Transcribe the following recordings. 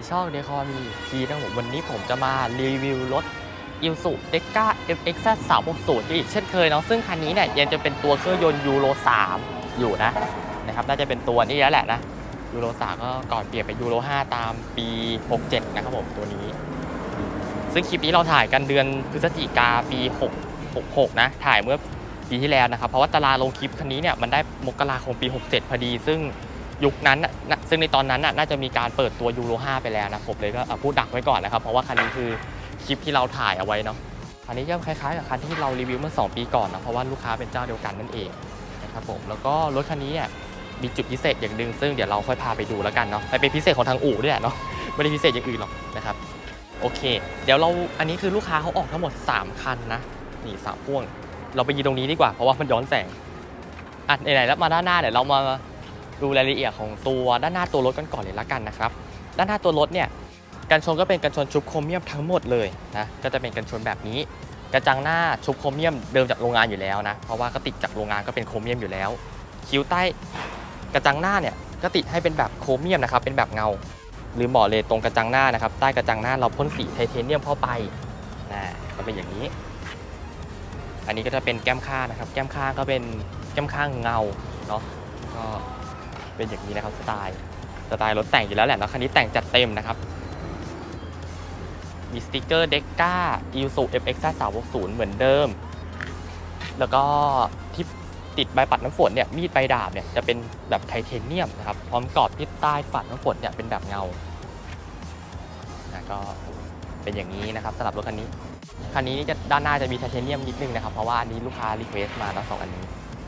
ในช่องเดคอมีทีนะครับผมวันนี้ผมจะมารีวิวรถอิลสุเดก้า FX 360อีกเช่นเคยเนาะซึ่งคันนี้เนี่ยยังจะเป็นตัวเครื่องยนต์ยูโร 3 อยู่นะนะครับน่าจะเป็นตัวนี้แล้วแหละนะยูโร 3 ก็ก่อนเปลี่ยนเป็นยูโร 5 ตามปี 67 นะครับผมตัวนี้ ซึ่งคลิปนี้เราถ่ายกันเดือนพฤศจิกาปี 6 66 นะ ถ่ายเมื่อปีที่แล้วนะครับ เพราะว่าตารางลงคลิปคันนี้เนี่ยมันได้มกราคมปี 67 พอดี ซึ่ง ยุคนั้นน่ะซึ่งในตอนนั้นน่ะน่าจะมีการเปิดตัวยูโร5ไปแล้วนะผมเลยก็อะพูดดักไว้ก่อนนะครับ เพราะว่าคันนี้คือคลิปที่เราถ่ายเอาไว้เนาะคันนี้จะคล้ายๆกับคันที่เรารีวิวเมื่อ 2 ปีก่อนนะเพราะว่าลูกค้าเป็นเจ้าเดียวกันนั่นเองนะครับผมแล้วก็รถคันนี้มีจุดพิเศษอย่างหนึ่งซึ่งเดี๋ยวเราค่อยพาไปดูแล้วกันเนาะไปเป็นพิเศษของทางอู่ด้วยแหละเนาะไม่ได้พิเศษอย่างอื่นหรอกนะครับโอเค เดี๋ยวเราอันนี้คือลูกค้าเขาออกทั้งหมด 3 คันนะนี่สามพ่วง เราไปยืนตรงนี้ดีกว่าเพราะว่ามันย้อนแสงอะไหนๆแล้วมาด้านหน้าเดี๋ยวเรามา ดูรายละเอียดของตัวด้านหน้าตัวรถกันก่อนเลยละกันนะครับด้านหน้าตัวรถเนี่ยกันชนก็เป็นกันชนชุบโครเมียมทั้งหมดเลยนะก็จะเป็นกันชนแบบนี้ กระจังหน้าชุบโครเมียมเดิมจากโรงงานอยู่แล้วนะเพราะว่าก็ติดจากโรงงานก็เป็นโครเมียมอยู่แล้ว คิ้วใต้กระจังหน้าเนี่ยก็ติดให้เป็นแบบโครเมียมนะครับเป็นแบบเงา หรือหมอเลยตรงกระจังหน้านะครับใต้กระจังหน้าเราพ่นสีไทเทเนียมเข้าไปนะก็เป็นอย่างนี้ อันนี้ก็จะเป็นแก้มข้างนะครับ แก้มข้างก็เป็นแก้มข้างเงาเนาะก็ เป็นอย่างนี้นะครับสไตล์สไตล์รถแต่งอยู่แล้วแหละเนาะคันนี้แต่งจัดเต็มนะครับ มีสติกเกอร์เด็กก้าอิลซู FX 360เหมือนเดิม แล้วก็ที่ติดใบปัดน้ำฝนเนี่ยมีดใบดาบเนี่ยจะเป็นแบบไทเทเนียมนะครับพร้อมกรอบที่ใต้ปัดน้ำฝนเนี่ยเป็นแบบเงานะก็เป็นอย่างนี้นะครับสำหรับรถคันนี้คันนี้จะด้านหน้าจะมีไทเทเนียมนิดนึงนะครับ เพราะว่าอันนี้ลูกค้ารีเควสต์มาทั้งสองอันนี้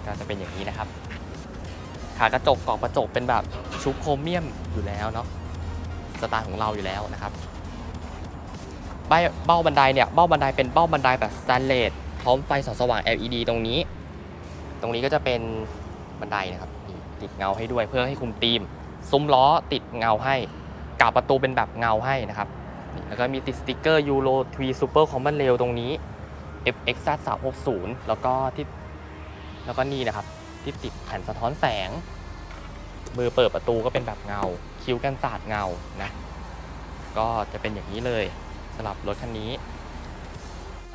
ก็จะเป็นอย่างนี้นะครับ ขากระจกกรอบกระจกเป็นแบบชุบโครเมียมอยู่แล้วเนาะสไตล์ของเราอยู่แล้วนะครับใบเบ้าบันไดเนี่ยเบ้าบันไดเป็นเบ้าบันไดแบบสแตนเลสพร้อมไฟส่องสว่าง LED ตรงนี้ ตรงนี้ก็จะเป็นบันไดนะครับติดเงาให้ด้วยเพื่อให้คุมธีม ซุ้มล้อติดเงาให้กาบประตูเป็นแบบเงาให้นะครับแล้วก็มีติดสติกเกอร์ยูโรทวีซูเปอร์คอมมอนเรลตรงนี้ FX 360แล้วก็ที่แล้วก็นี่นะครับ ที่ติดแผ่นสะท้อนแสง มือเปิดประตูก็เป็นแบบเงา คิ้วกันสาดเงานะ ก็จะเป็นอย่างนี้เลยสำหรับรถคันนี้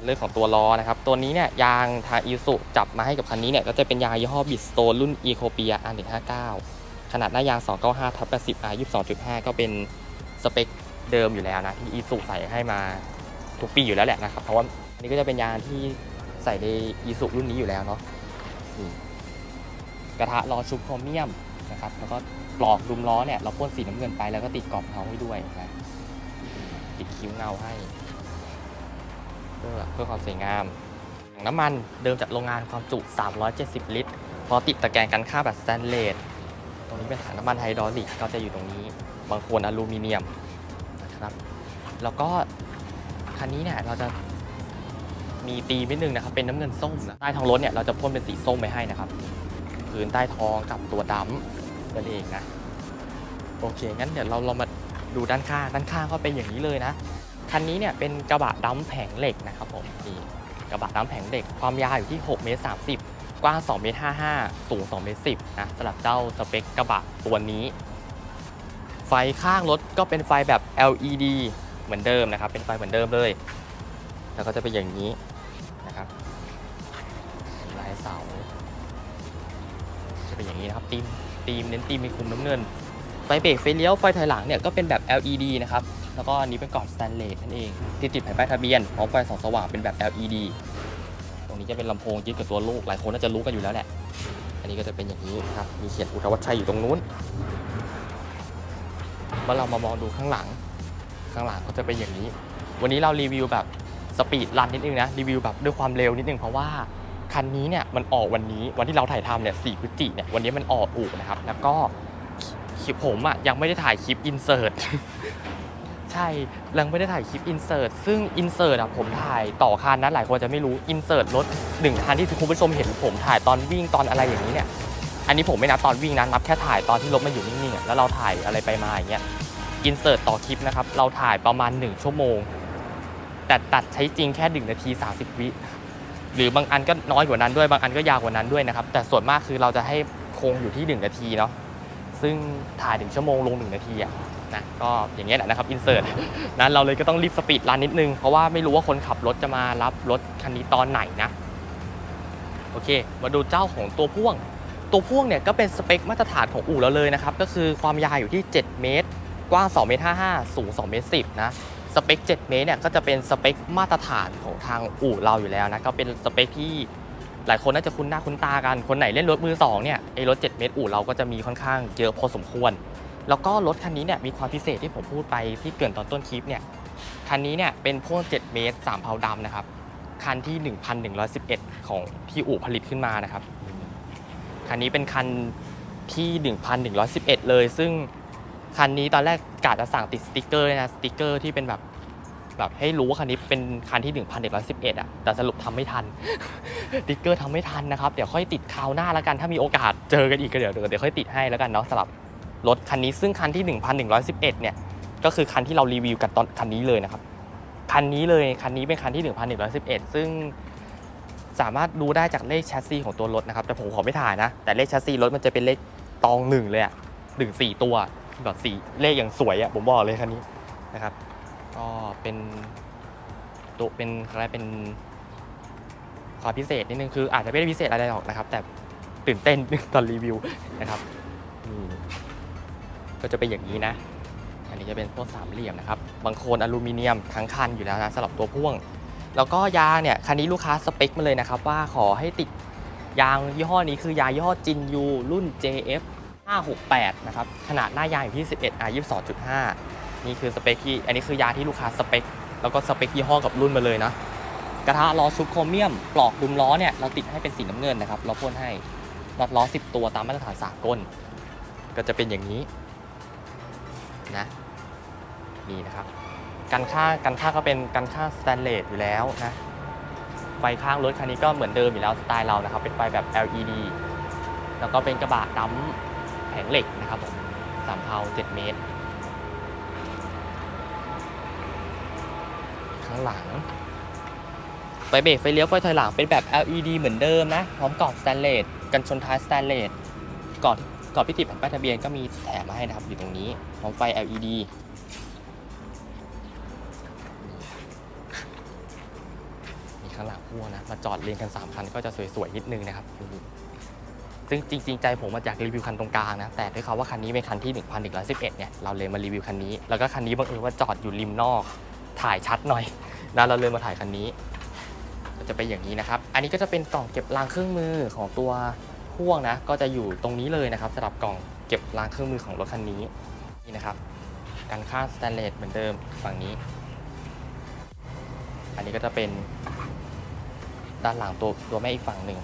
เรื่องของตัวล้อนะครับ ตัวนี้เนี่ยยางทางอีสุจับมาให้กับคันนี้เนี่ยก็จะเป็นยางยี่ห้อบิสโตรุ่น e c o p i a R159 ขนาดหน้ายาง 295ทับ80 R 22.5 ก็เป็นสเปคเดิมอยู่แล้วนะ ที่อีซูใส่ให้มาทุกปีอยู่แล้วแหละนะครับ เพราะว่าอันนี้ก็จะเป็นยางที่ใส่ในอีซูรุ่นนี้อยู่แล้วเนาะนี่ กระทะล้อชุบโครเมียมนะครับแล้วก็ปลอกดุมล้อเนี่ยเราพ่นสีน้ำเงินไปแล้วก็ติดกรอบเงาให้ด้วยนะติดคิ้วเงาให้ เพื่อเพื่อความสวยงามถังน้ำมันเดิมจากโรงงานความจุ 370 ลิตร พอติดตะแกรงกันค่าแบบสแตนเลสตรงนี้เป็นถังน้ำมันไฮดรอลิกก็จะอยู่ตรงนี้ บางคนอลูมิเนียมนะครับ แล้วก็คันนี้เนี่ยเราจะมีตีนิดนึงนะครับ เป็นน้ำเงินส้มนะใต้ท้องรถเนี่ยเราจะพ่นเป็นสีส้มไปให้นะครับ พื้นใต้ท้องกับตัวดำนั่นเองนะโอเคงั้นเดี๋ยวเราเรามาดูด้านข้างด้านข้างก็เป็นอย่างนี้เลยนะคันนี้เนี่ยเป็นกระบะดำแผงเหล็กนะครับผมนี่กระบะดำแผงเหล็กความยาวอยู่ที่6เมตร30 กว้าง2เมตร55 สูง2เมตร10นะสำหรับเจ้าสเปคกระบะตัวนี้ ไฟข้างรถก็เป็นไฟแบบ LED เหมือนเดิมนะครับ เป็นไฟเหมือนเดิมเลย แล้วก็จะเป็นอย่างนี้ อย่างนี้นะครับตีมตีมเน้นตีมมีคุมน้ำเงิน ไฟเบรกไฟเลี้ยวไฟถอยหลังเนี่ยก็เป็นแบบ LED นะครับ แล้วก็อันนี้เป็นกรอบสแตนเลสนั่นเองที่ติดแผ่นป้ายทะเบียนพร้อมไฟส่องสว่างเป็นแบบ LED ตรงนี้จะเป็นลำโพงยึดกับตัวลูกหลายคนน่าจะรู้กันอยู่แล้วแหละ อันนี้ก็จะเป็นอย่างนี้ครับมีเขียนอุทวัชชัยอยู่ตรงนู้นเมื่อเรามามองดูข้างหลัง ข้างหลังก็จะเป็นอย่างนี้ วันนี้เรารีวิวแบบสปีดรันนิดนึงนะรีวิวแบบด้วยความเร็วนิดนึงเพราะว่า คันนี้เนี่ยมันออกวันนี้วันที่เราถ่ายทำเนี่ย4พฤศจิกเนี่ยวันนี้มันออกอู่นะครับ แล้วก็คลิปผมอะยังไม่ได้ถ่ายคลิปอินเสิร์ตใช่ยังไม่ได้ถ่ายคลิปอินเสิร์ตซึ่งอินเสิร์ตอะผมถ่ายต่อคันนะหลายคนจะไม่รู้อินเสิร์ตรถหนึ่งคันที่คุณผู้ชมเห็นผมถ่ายตอนวิ่งตอนอะไรอย่างนี้เนี่ยอันนี้ผมไม่นับตอนวิ่งนะนับแค่ถ่ายตอนที่รถมันอยู่นิ่งๆแล้วเราถ่ายอะไรไปมาอย่างเงี้ยอินเสิร์ตต่อคลิปนะครับเราถ่ายประมาณ 1 ชั่วโมงแต่ตัดใช้จริงแค่1นาที 30 วิ หรือบางอันก็น้อยกว่านั้นด้วยบางอันก็ยาวกว่านั้นด้วยนะครับ แต่ส่วนมากคือเราจะให้คงอยู่ที่ 1 นาทีเนาะซึ่งถ่าย1ชั่วโมงลง 1 นาทีอะนะก็อย่างเงี้ยแหละนะครับอินเสิร์ตนะเราเลยก็ต้องรีบสปีดรันนิดนึง เพราะว่าไม่รู้ว่าคนขับรถจะมารับรถคันนี้ตอนไหนนะ โอเค มาดูเจ้าของตัวพ่วง ตัวพ่วงเนี่ยก็เป็นสเปคมาตรฐานของอู่เราเลยนะครับ ก็คือความยาวอยู่ที่ 7 เมตร กว้าง2เมตร55สูง2เมตร10นะ สเปค 7 เมตรเนี่ยก็จะเป็นสเปคมาตรฐานของทางอู่เราอยู่แล้วนะก็เป็นสเปคที่หลายคนน่าจะคุ้นหน้าคุ้นตากัน คนไหนเล่นรถมือสองเนี่ยไอ้รถ 7 เมตรอู่เราก็จะมีค่อนข้างเยอะพอสมควร แล้วก็รถคันนี้เนี่ยมีความพิเศษที่ผมพูดไปที่เกินตอนต้นคลิปเนี่ยคันนี้เนี่ยเป็นพ่วง 7 เมตร3เพาดำนะครับคันที่ 1111 ของที่อู่ผลิตขึ้นมานะครับคันนี้เป็นคันที่ 1111 เลย ซึ่ง คันนี้ตอนแรกกะจะสั่งติดสติกเกอร์นะสติกเกอร์ที่เป็นแบบแบบให้รู้ว่าคันนี้เป็นคันที่ 1111 อะ แต่สรุปทำไม่ทันสติกเกอร์ทำไม่ทันนะครับ เดี๋ยวค่อยติดคราวหน้าแล้วกัน ถ้ามีโอกาสเจอกันอีกก็เดี๋ยวเดี๋ยวเดี๋ยวค่อยติดให้แล้วกันเนาะสำหรับรถคันนี้ซึ่งคันที่ 1111 เนี่ย ก็คือคันที่เรารีวิวกันตอนคันนี้เลยนะครับ คันนี้เลย คันนี้เป็นคันที่ 1111 ซึ่งสามารถดูได้จากเลขแชสซีของตัวรถนะครับ แต่ผมขอไม่ถ่ายนะ แต่เลขแชสซีรถมันจะเป็นเลขตองหนึ่งเลยอะหนึ่งสี่ตัว แบบสีเลขอย่างสวยอะผมบอกเลยคันนี้นะครับ ก็เป็นตัวเป็นอะไรเป็นความพิเศษนิดนึงคืออาจจะไม่ได้พิเศษอะไรหรอกนะครับ แต่ตื่นเต้นตอนรีวิวนะครับนี่ก็จะเป็นอย่างนี้นะ อันนี้จะเป็นพวกสามเหลี่ยมนะครับบางโคนอลูมิเนียมทั้งคันอยู่แล้วนะสำหรับตัวพ่วง แล้วก็ยางเนี่ยคันนี้ลูกค้าสเปคมาเลยนะครับ ว่าขอให้ติดยางยี่ห้อนี้คือยางยี่ห้อจินยูรุ่น JF 568 นะครับ ขนาดหน้ายางอยู่ที่ 11 R 22.5 นี่คือสเปคที่ อันนี้คือยาที่ลูกค้าสเปค แล้วก็สเปคยี่ห้อกับรุ่นมาเลยนะ กระทะล้อชุบโครเมียม ปลอกดุมล้อเนี่ย เราติดให้เป็นสีน้ำเงินนะครับ เราพ่นให้น็อตล้อ 10 ตัวตามมาตรฐานสากล ก็จะเป็นอย่างนี้นะ นี่นะครับ กันค่ากันค่าก็เป็นกันค่าสแตนเลสอยู่แล้วนะ ไฟข้างรถคันนี้ก็เหมือนเดิมอยู่แล้วสไตล์เรานะครับ เป็นไฟแบบ LED แล้วก็เป็นกระบะดำ งเหล็กนะครับผมสามเพา7เมตร ข้างหลัง ไฟเบรกไฟเลี้ยวไฟถอยหลังเป็นแบบ LED เหมือนเดิมนะ พร้อมกรอบสแตนเลสกันชนท้ายสแตนเลสก่อนก่อนพิติดแผ่นป้ายทะเบียนก็มีแถมมาให้นะครับอยู่ตรงนี้ พร้อมไฟ LED มีข้างหลังพ่วงนะ มาจอดเรียงกัน 3 คันก็จะสวยๆนิดนึงนะครับ ซึ่งจริงๆ ใจผมมาจากรีวิวคันตรงกลางนะ แต่ด้วยเขาว่าคันนี้เป็นคันที่ 1111 เนี่ย เราเลยมารีวิวคันนี้ แล้วก็คันนี้บังเอิญว่าจอดอยู่ริมนอก ถ่ายชัดหน่อยนะ เราเลยมาถ่ายคันนี้ จะเป็นอย่างนี้นะครับ อันนี้ก็จะเป็นกล่องเก็บรางเครื่องมือของตัวพ่วงนะ ก็จะอยู่ตรงนี้เลยนะครับสำหรับกล่องเก็บรางเครื่องมือของรถคันนี้ นี่นะครับกันค่าสแตนเลสเหมือนเดิมฝั่งนี้ อันนี้ก็จะเป็นด้านหลังตัวตัวแม่อีกฝั่งหนึ่ง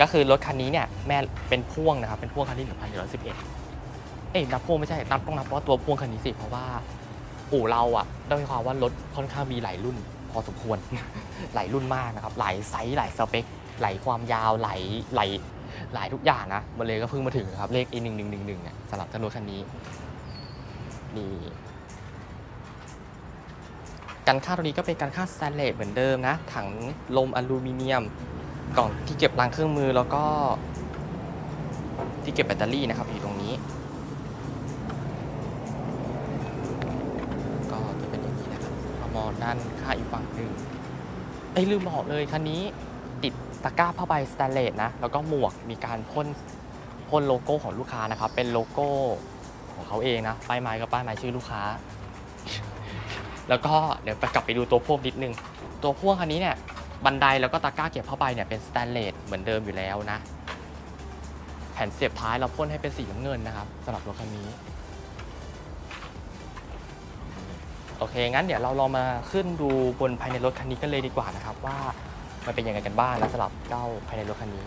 ก็คือรถคันนี้เนี่ยแม่เป็นพ่วงนะครับเป็นพ่วงคันที่1111เอ้ยนับพ่วงไม่ใช่นับต้องนับว่าตัวพ่วงคันนี้สิเพราะว่าอู่เราอะด้วยความว่ารถค่อนข้างมีหลายรุ่น พอสมควรหลายรุ่นมากนะครับหลายไซส์หลายสเปคหลายความยาวหลายหลายหลายทุกอย่างนะมันเลยก็เพิ่งมาถึงครับเลข A 1 1 1 1เนี่ยสำหรับเจ้ารถคันนี้นี่กันค่าตัวนี้ก็เป็นการค่าสแตนเลสเหมือนเดิมนะ ถังลมอลูมิเนียม กล่องที่เก็บรางเครื่องมือแล้วก็ที่เก็บแบตเตอรี่นะครับอยู่ตรงนี้ ก็จะเป็นอย่างนี้นะครับมองด้านข้างอีกฝั่งหนึ่งไอ้ลืมบอกเลยคันนี้ติดตะกร้าผ้าใบสแตนเลสนะแล้วก็หมวกมีการพ่นพ่นโลโก้ของลูกค้านะครับ เป็นโลโก้ของเขาเองนะป้ายไม้ก็ป้ายไม้ชื่อลูกค้า แล้วก็เดี๋ยวไปกลับไปดูตัวพ่วงนิดนึง ตัวพ่วงคันนี้เนี่ย บันไดแล้วก็ตะกร้าเก็บผ้าใบเนี่ยเป็นสแตนเลสเหมือนเดิมอยู่แล้วนะ แผ่นเสียบท้ายเราพ่นให้เป็นสีน้ำเงินนะครับสำหรับรถคันนี้ โอเค งั้นเดี๋ยวเราลองมาขึ้นดูบนภายในรถคันนี้กันเลยดีกว่านะครับ ว่ามันเป็นยังไงกันบ้างนะสำหรับเจ้าภายในรถคันนี้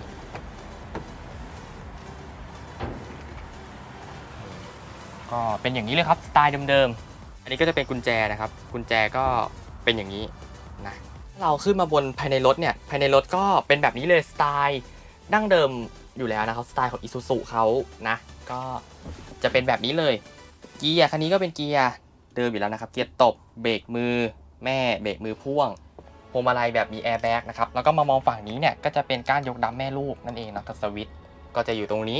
ก็เป็นอย่างนี้เลยครับสไตล์เดิมๆ อันนี้ก็จะเป็นกุญแจนะครับ กุญแจก็เป็นอย่างนี้นะ เราขึ้นมาบนภายในรถเนี่ยภายในรถก็เป็นแบบนี้เลยสไตล์ดั้งเดิมอยู่แล้วนะครับสไตล์ของ Isuzu เขานะก็จะเป็นแบบนี้เลยเกียร์คันนี้ก็เป็นเกียร์เดิมอยู่แล้วนะครับ เกียร์ตบเบรกมือ แม่เบรกมือพ่วงพวงมาลัยแบบมีแอร์แบ็กนะครับแล้วก็มามองฝั่งนี้เนี่ยก็จะเป็นก้านยกดัมแม่ลูกนั่นเองนะกับสวิตก็จะอยู่ตรงนี้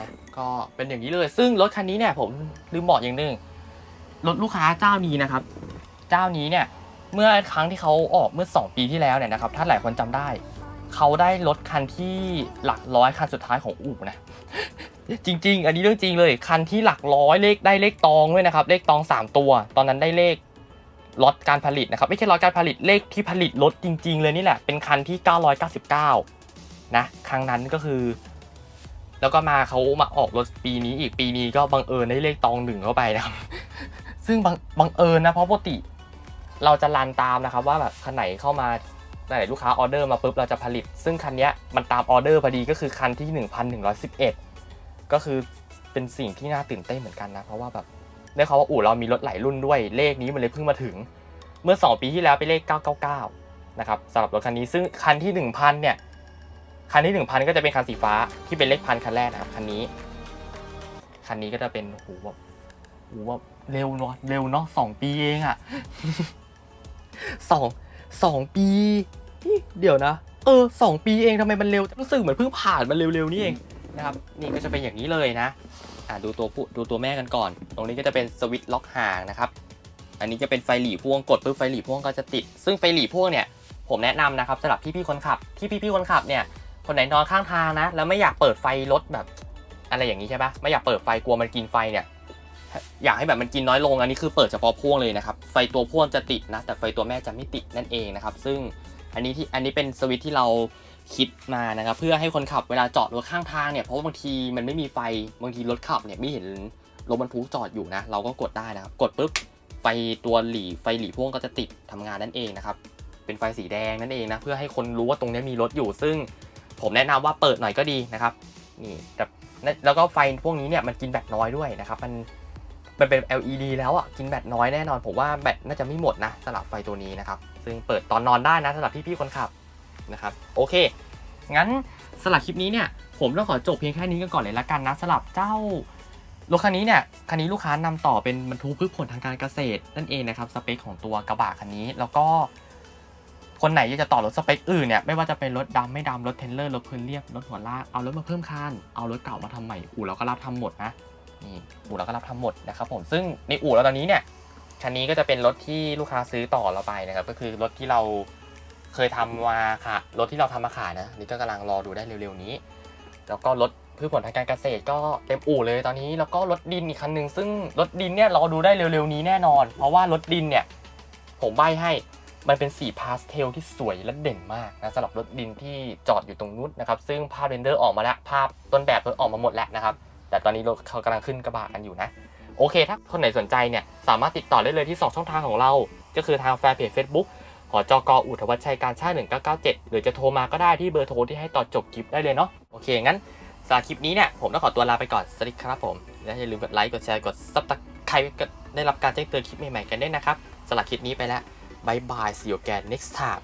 นะก็เป็นอย่างนี้เลย ซึ่งรถคันนี้เนี่ยผมลืมบอกอย่างหนึ่งรถลูกค้าเจ้านี้นะครับ เจ้านี้เนี่ย เมื่อครั้งที่เขาออกเมื่อ 2 ปีที่แล้วเนี่ยนะครับถ้าหลายคนจำได้ เขาได้รถคันที่หลักร้อยคันสุดท้ายของอู่นะจริง ๆ อันนี้เรื่องจริงเลย คันที่หลักร้อยเลขได้เลขตองด้วยนะครับ เลขตอง 3 ตัว ตอนนั้นได้เลขล็อตการผลิตนะครับ ไม่ใช่ล็อตการผลิตเลขที่ผลิตรถจริง ๆ เลยนี่แหละ เป็นคันที่ 999 นะ ครั้งนั้นก็คือ แล้วก็มาเขามาออกรถปีนี้อีกปีนี้ก็บังเอิญได้เลขตองหนึ่งเข้าไปนะครับ ซึ่งบังบังเอิญนะเพราะปกติ เราจะรันตามนะครับว่าแบบคันไหนเข้ามาไหนลูกค้าออเดอร์มาปุ๊บเราจะผลิต ซึ่งคันนี้มันตามออเดอร์พอดีก็คือคันที่ 1111 ก็คือเป็นสิ่งที่น่าตื่นเต้นเหมือนกันนะ เพราะว่าแบบได้ข่าวว่าอู่เรามีรถหลายรุ่นด้วยเลขนี้มันเลยเพิ่งมาถึง เมื่อ 2 ปีที่แล้วเป็นเลข 999 นะครับสำหรับรถคันนี้ซึ่งคันที่ 1000 เนี่ย คันที่ 1000 ก็จะเป็นคันสีฟ้าที่เป็นเลขพันคันแรกนะครับคันนี้ คันนี้ก็จะเป็นโหแบบโหแบบเร็วเนาะเร็วเนาะสองปีเองอะ สองสองปีนี่เดี๋ยวนะ เออสองปีเองทำไมมันเร็วรู้สึกเหมือนเพิ่งผ่านมาเร็วๆนี่เองนะครับ นี่ก็จะเป็นอย่างนี้เลยนะอ่าดูตัวผู้ดูตัวแม่กันก่อน ตรงนี้ก็จะเป็นสวิตช์ล็อกห่างนะครับ อันนี้จะเป็นไฟหลีพ่วงกดปุ๊บไฟหลีพ่วงก็จะติด ซึ่งไฟหลีพ่วงเนี่ยผมแนะนำนะครับสำหรับพี่ๆคนขับ ที่พี่ๆคนขับเนี่ยคนไหนนอนข้างทางนะ แล้วไม่อยากเปิดไฟรถแบบ อะไรอย่างนี้ใช่ปะไม่อยากเปิดไฟกลัวมันกินไฟเนี่ย อยากให้แบบมันกินน้อยลงอันนี้คือเปิดเฉพาะพ่วงเลยนะครับ ไฟตัวพ่วงจะติดนะ แต่ไฟตัวแม่จะไม่ติดนั่นเองนะครับ ซึ่งอันนี้ที่อันนี้เป็นสวิตที่เราคิดมานะครับ เพื่อให้คนขับเวลาจอดรถข้างทางเนี่ยเพราะว่าบางทีมันไม่มีไฟบางทีรถขับเนี่ยไม่เห็นรถบรรทุกจอดอยู่นะ เราก็กดได้นะครับ กดปุ๊บไฟตัวหลีไฟหลีพ่วงก็จะติดทำงานนั่นเองนะครับ เป็นไฟสีแดงนั่นเองนะเพื่อให้คนรู้ว่าตรงนี้มีรถอยู่ ซึ่งผมแนะนำว่าเปิดหน่อยก็ดีนะครับนี่แต่แล้วก็ไฟพวกนี้เนี่ยมันกินแบตน้อยด้วยนะครับ มัน มันเป็น LED แล้วอะกินแบตน้อยแน่นอน ผมว่าแบตน่าจะไม่หมดนะสำหรับไฟตัวนี้นะครับ ซึ่งเปิดตอนนอนได้นะสำหรับพี่ๆคนขับนะครับโอเค งั้นสำหรับคลิปนี้เนี่ยผมต้องขอจบเพียงแค่นี้กันก่อนเลยละกันนะสำหรับเจ้ารถคันนี้เนี่ยคันนี้ลูกค้านำต่อเป็นบรรทุกพืชผลทางการเกษตร นั่นเองนะครับสเปคของตัวกระบะคันนี้ แล้วก็คนไหนอยากจะต่อรถสเปคอื่นเนี่ยไม่ว่าจะเป็นรถดำไม่ดำรถเทรลเลอร์รถพื้นเรียบรถหัวลากเอารถมาเพิ่มคันเอารถเก่ามาทำใหม่อู่เราก็รับทำหมดนะ นี่อู่เราก็รับทำหมดนะครับผมซึ่งในอู่เราตอนนี้เนี่ยคันนี้ก็จะเป็นรถที่ลูกค้าซื้อต่อเราไปนะครับ ก็คือรถที่เราเคยทำมาค่ะรถที่เราทำมาขายนะนี่ก็กำลังรอดูได้เร็วๆนี้ แล้วก็รถพืชผลทางการเกษตรก็เต็มอู่เลยตอนนี้แล้วก็รถดินอีกคันหนึ่งซึ่งรถดินเนี่ยรอดูได้เร็วๆนี้แน่นอน เพราะว่ารถดินเนี่ยผมใบให้มันเป็นสีพาสเทลที่สวยและเด่นมากนะสำหรับรถดินที่จอดอยู่ตรงนู้นนะครับ ซึ่งภาพเรนเดอร์ออกมาแล้ว ภาพต้นแบบรถออกมาหมดแล้วนะครับ แต่ตอนนี้รถเขากำลังขึ้นกระบะกันอยู่นะ โอเค ถ้าคนไหนสนใจเนี่ย สามารถติดต่อได้เลยที่ 2 ช่องทางของเรา ก็คือทางแฟนเพจ Facebook หอจกอุทวัชชัยการช่าง1997 หรือจะโทรมาก็ได้ที่เบอร์โทรที่ให้ต่อจบคลิปได้เลยเนาะโอเคงั้นสำหรับคลิปนี้เนี่ยผมต้องขอตัวลาไปก่อนสวัสดีครับผมและอย่าลืมกดไลค์กดแชร์กดซับสไครต์ได้รับการแจ้งเตือนคลิปใหม่ๆกันด้วยนะครับสำหรับคลิปนี้ไปแล้วบายบาย see you again next time